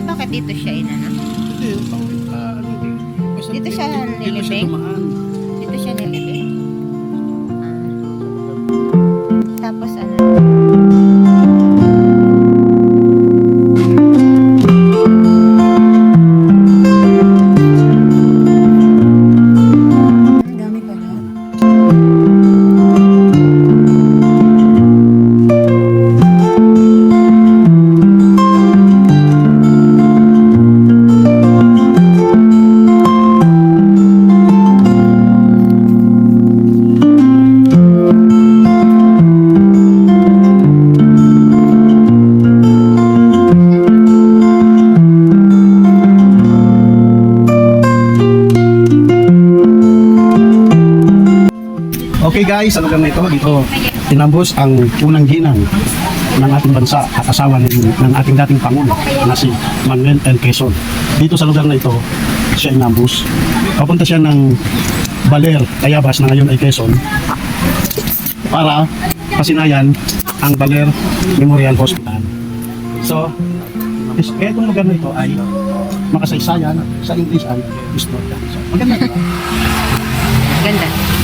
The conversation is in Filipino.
Bakit, bakit dito siya inano? Dito yung tawid na ano eh. Basta Dito siya Dito nilibing? Dito siya nilibing. Ah. Tapos ano Okay guys, lugar na ito, dito tinambos ang unang ginang ng ating bansa at asawa ng, ng ating dating Pangulo na si Manuel L. Quezon. Dito sa lugar na ito, siya inambos. Papunta siya ng Baler, Tayabas na ngayon ay Quezon para pasinayan ang Baler Memorial Hospital. So, is, itong lugar na ito ay makasaysayan sa English ay historia. Maganda. Ganda.